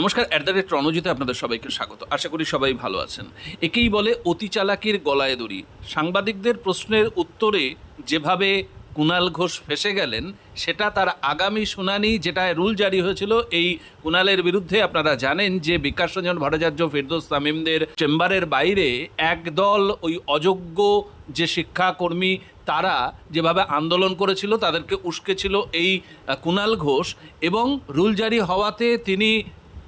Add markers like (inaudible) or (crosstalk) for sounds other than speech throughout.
নমস্কার at the rate রণজিতে আপনাদের সবাইকে স্বাগত। আশা করি সবাই ভালো আছেন। একেই বলে অতি চালাকির গলায় দড়ি। সাংবাদিকদের প্রশ্নের উত্তরে যেভাবে কুণাল ঘোষ ফেসে গেলেন, সেটা তার আগামী শুনানি যেটা রুল জারি হয়েছিল, এই কুণালের বিরুদ্ধে আপনারা জানেন যে বিকাশ রঞ্জন ভট্টাচার্য, ফিরদোস তামিমদের চেম্বারের বাইরে একদল ওই অযোগ্য যে শিক্ষাকর্মী, তারা যেভাবে আন্দোলন করেছিল, তাদেরকে উস্কেছিল এই কুণাল ঘোষ এবং রুল জারি হওয়াতে তিনি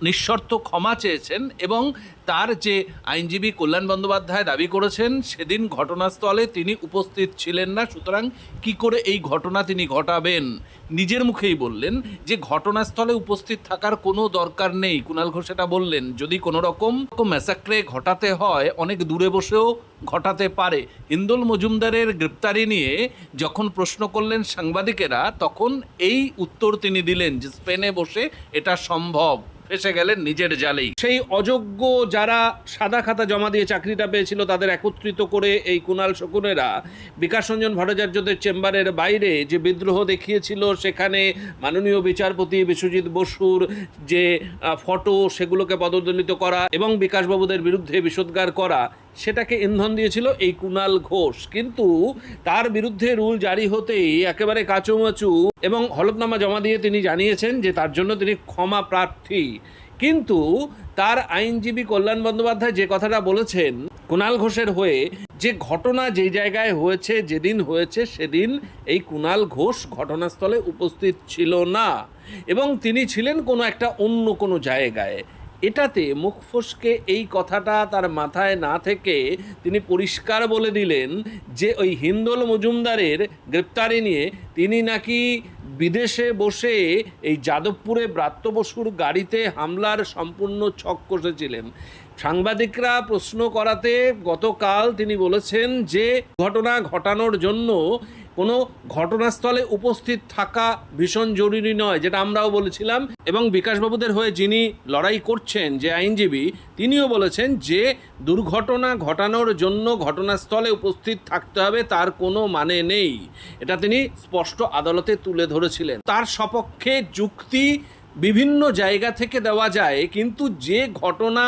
নিঃশর্ত ক্ষমা চেয়েছেন এবং তার যে আইনজীবী কল্যাণ বন্দ্যোপাধ্যায় দাবি করেছেন, সেদিন ঘটনাস্থলে তিনি উপস্থিত ছিলেন না। সুতরাং কি করে এই ঘটনা তিনি ঘটাবেন? নিজের মুখেই বললেন যে ঘটনাস্থলে উপস্থিত থাকার কোনো দরকার নেই। কুণাল ঘোষ এটা বললেন, যদি কোনো রকম ম্যাসাক্রে ঘটাতে হয়, অনেক দূরে বসেও ঘটাতে পারে। হিন্দোল মজুমদারের গ্রেপ্তারি নিয়ে যখন প্রশ্ন করলেন সাংবাদিকেরা, তখন এই উত্তর তিনি দিলেন যে স্পেনে বসে এটা সম্ভব। ফেসে গেলেন নিজের জালেই। সেই অযোগ্য যারা সাদা খাতা জমা দিয়ে চাকরিটা পেয়েছিল, তাদের একত্রিত করে এই কুণাল শকুনেরা বিকাশ রঞ্জন ভট্টাচার্যদের চেম্বারের বাইরে যে বিদ্রোহ দেখিয়েছিল, সেখানে মাননীয় বিচারপতি বিশ্বজিৎ বসুর যে ফটো, সেগুলোকে পদদলিত করা এবং বিকাশবাবুদের বিরুদ্ধে বিষোদ্গার করা সেটাকে ইন্ধন দিয়েছিল এই কুণাল ঘোষ। কিন্তু তার বিরুদ্ধে রুল জারি হতেই একেবারে কাচুমাচু এবং হলফনামা জমা দিয়ে তিনি জানিয়েছেন যে তার জন্য তিনি ক্ষমা প্রার্থী। কিন্তু তার আইনজীবী কল্যাণ বন্দ্যোপাধ্যায় যে কথাটা বলেছেন কুণাল ঘোষের হয়ে যে ঘটনা যে জায়গায় হয়েছে, যেদিন হয়েছে সেদিন এই কুণাল ঘোষ ঘটনাস্থলে উপস্থিত ছিল না। এবং তিনি ছিলেন কোনো একটা অন্য কোনো জায়গায়। এটাতে মুখ ফসকে এই কথাটা তার মাথায় না থেকে তিনি পরিষ্কার বলে দিলেন যে ওই হিন্দোল মজুমদারের গ্রেপ্তারি নিয়ে তিনি নাকি বিদেশে বসে এই যাদবপুরে ব্রাত্য বসুর গাড়িতে হামলার সম্পূর্ণ ছক কষেছিলেন। সাংবাদিকরা প্রশ্ন করাতে গতকাল তিনি বলেছেন যে ঘটনা ঘটানোর জন্য কোনো ঘটনাস্থলে উপস্থিত থাকা ভীষণ জরুরি নয়, যেটা আমরাও বলেছিলাম। এবং বিকাশবাবুদের হয়ে যিনি লড়াই করছেন, যে আইনজীবী, তিনিও বলেছেন যে দুর্ঘটনা ঘটানোর জন্য ঘটনাস্থলে উপস্থিত থাকতে হবে, তার কোনো মানে নেই। এটা তিনি স্পষ্ট আদালতে তুলে ধরেছিলেন। তার সপক্ষে যুক্তি বিভিন্ন জায়গা থেকে দেওয়া যায়, কিন্তু যে ঘটনা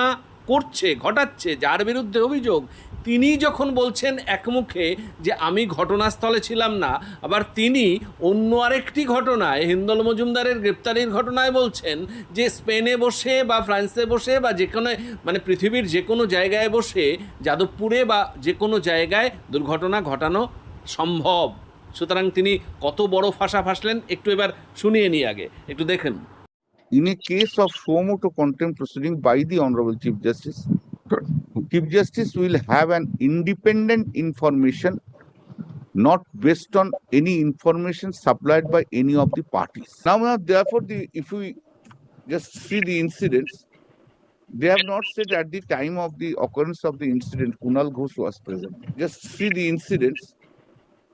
করছে, ঘটাচ্ছে, যার বিরুদ্ধে অভিযোগ, তিনি যখন বলছেন একমুখে যে আমি ঘটনাস্থলে ছিলাম না, আবার তিনি অন্য আরেকটি ঘটনায়, হিন্দল মজুমদারের গ্রেপ্তারির ঘটনায় বলছেন যে স্পেনে বসে বা ফ্রান্সে বসে বা যে কোনো মানে পৃথিবীর যে কোনো জায়গায় বসে, যাদবপুরে বা যে কোনো জায়গায় দুর্ঘটনা ঘটানো সম্ভব। সুতরাং তিনি কত বড় ফাঁসা ফাঁসলেন, একটু এবার শুনিয়ে নিই আগে। একটু দেখেন। In a case of suo motu contempt proceeding by the Honorable Chief Justice, Chief Justice will have an independent information not based on any information supplied by any of the parties. Now, now therefore, the, if we just see the incidents, they have not said at the time of the occurrence of the incident, Kunal Ghosh was present. Just see the incidents.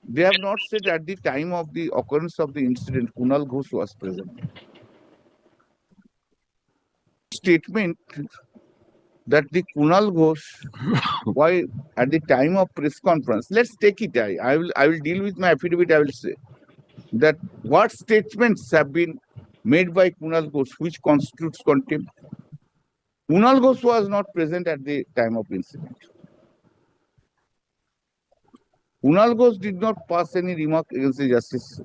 They have not said at the time of the occurrence of the incident, Kunal Ghosh was present. Statement that the Kunal Ghosh, (laughs) why at the time of press conference, let's take it. I, I will I will deal with my affidavit. I will say that what statements have been made by Kunal Ghosh which constitutes contempt. Kunal Ghosh was not present at the time of incident. Kunal Ghosh did not pass any remark against the justice.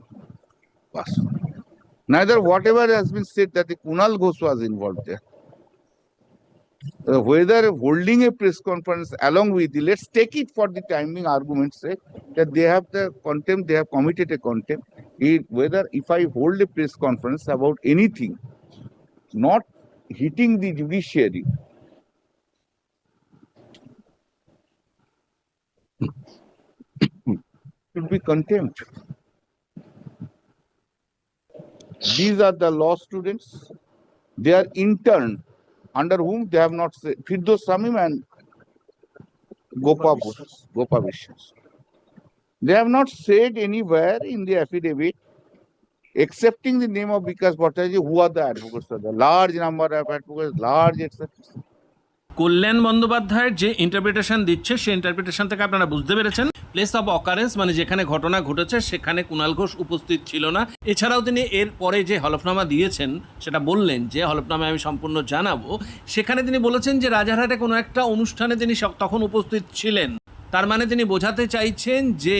Pass. Neither whatever has been said that the Kunal Ghosh was involved there. Uh, whether holding a press conference along with the, let's take it for the timing argument's sake, that they have the contempt, they have committed a contempt. It, whether if I hold a press conference about anything, not hitting the judiciary, should be contempt. These are the law students. They are intern under whom they have not said Firdos Samim and Gopa Gopa Vishwas. They have not said anywhere in the affidavit, excepting the name of Vikas Bhattaji, who are the advocates, the large number of advocates, large etc. কল্যাণ বন্দ্যোপাধ্যায়ের যে interpretation দিচ্ছে, সেই interpretation থেকে আপনারা বুঝতে পেরেছেন। Place of occurrence মানে যেখানে ঘটনা ঘটেছে, সেখানে কুণাল ঘোষ উপস্থিত ছিল না। এছাড়াও তিনি এর পরে যে হলফনামা দিয়েছেন, সেটা বললেন যে হলফনামা আমি সম্পূর্ণ জানাব। সেখানে তিনি বলেছেন যে রাজারহাটে কোনো একটা অনুষ্ঠানে তিনি তখন উপস্থিত ছিলেন। তার মানে তিনি বোঝাতে চাইছেন যে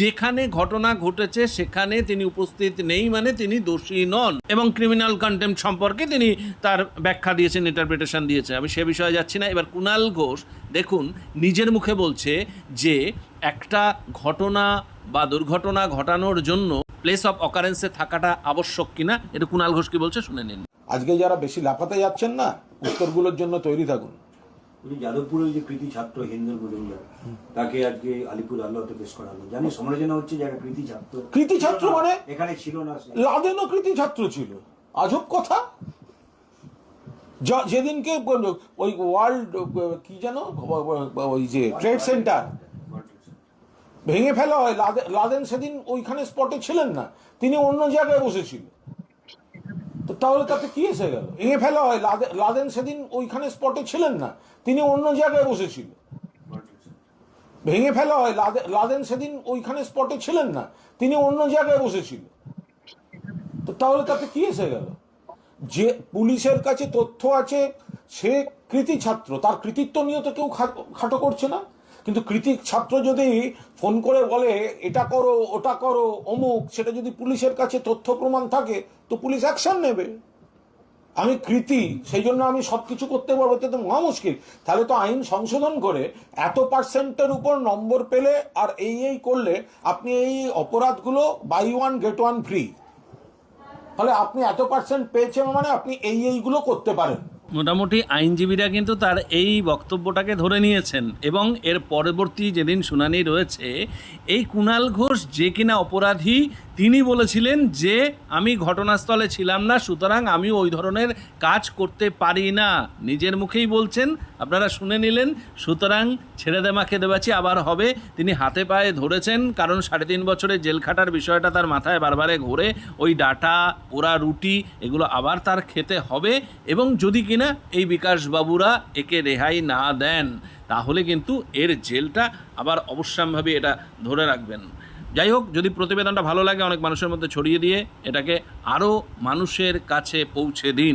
যেখানে ঘটনা ঘটেছে, সেখানে তিনি উপস্থিত নেই মানে তিনি দোষী নন এবং ক্রিমিনাল কন্টেম্প সম্পর্কে তিনি তার ব্যাখ্যা দিয়েছেন ইন্টারপ্রিটেশন দিয়েছেন। আমি সে বিষয়ে যাচ্ছি না। এবার কুণাল ঘোষ, দেখুন, নিজের মুখে বলছে যে একটা ঘটনা বা দুর্ঘটনা ঘটানোর জন্য প্লেস অফ অকারেন্সে থাকাটা আবশ্যক কিনা, এটা কুণাল ঘোষ কি বলছে শুনে নিন। আজকে যারা বেশি লাফাতে যাচ্ছেন না, উত্তরগুলোর জন্য তৈরি থাকুন। উনি যাদবপুরের যে কৃতি ছাত্র হিন্দল মজুমদার তাকে আজকে আলিপুর আদালতে পেশ করা হলো জানি সমালোচনা হচ্ছে যে কৃতি ছাত্র কৃতি ছাত্র মানে? এখানে ছিল না। লাদেনও কৃতি ছাত্র ছিল। আজব কথা। যেদিনকে ওই ওয়ার্ল্ড কি যেন? ওই যে ট্রেড সেন্টার। ভেঙে ফেলা হয়। লাদে- লাদেন সেদিন ওইখানে স্পটে ছিলেন না। তিনি অন্য জায়গায় বসেছিলেন তাহলে তাতে কি এসে গেল? ভেঙে ফেলা হয়। লাদে- লাদেন সেদিন ওইখানে স্পটে ছিলেন না। তিনি অন্য জায়গায় বসেছিলেন ভেঙে ফেলা হয়। লাদে- লাদেন সেদিন ওইখানে স্পটে ছিলেন না। তিনি অন্য জায়গায় বসেছিলেন তো তাহলে তাতে কি এসে গেল? যে পুলিশের কাছে তথ্য আছে, সে কৃতি ছাত্র। তার কৃতিত্ব নিয়ে তো কেউ খাটো করছে না। কিন্তু কৃতিক ছাত্র যদি ফোন করে বলে, এটা করো, ওটা করো, অমুক, সেটা যদি পুলিশের কাছে তথ্য প্রমাণ থাকে, তো পুলিশ অ্যাকশন নেবে। আমি কৃতি, সেই জন্য আমি সব কিছু করতে পারব তো মহা মুশকিল। তাহলে তো আইন সংশোধন করে এত পার্সেন্টের উপর নম্বর পেলে আর এই এই করলে আপনি এই অপরাধগুলো buy one get one free তাহলে আপনি এত পার্সেন্ট পেয়েছেন মানে আপনি এই, এইগুলো করতে পারেন। মোটামুটি আইনজীবীরা কিন্তু তার এই বক্তব্যটাকে ধরে নিয়েছেন এবং এর পরবর্তী যেদিন শুনানি রয়েছে, এই কুণাল ঘোষ যে কিনা অপরাধী, তিনি বলেছিলেন যে, আমি ঘটনাস্থলে ছিলাম না, সুতরাং আমি ওই ধরনের কাজ করতে পারি না। নিজের মুখেই বলছেন, আপনারা শুনে নিলেন, সুতরাং ছেড়ে দে মাকে, দেবাচি, আবার হবে। তিনি হাতে পায়ে ধরেছেন, কারণ সাড়ে তিন বছরের জেল খাটার বিষয়টা তার মাথায় বারবারে ঘোরে, ওই ডাটা, পোড়া রুটি, এগুলো আবার তার খেতে হবে এবং যদি কিনা এই বিকাশ বাবুরা একে রেহাই না দেন। তাহলে কিন্তু এর জেলটা আবার অবশ্যম্ভাবী এটা ধরে রাখবেন। যাই হোক, যদি প্রতিবেদনটা ভালো লাগে, অনেক মানুষের মধ্যে ছড়িয়ে দিয়ে এটাকে আরও মানুষের কাছে পৌঁছে দিন।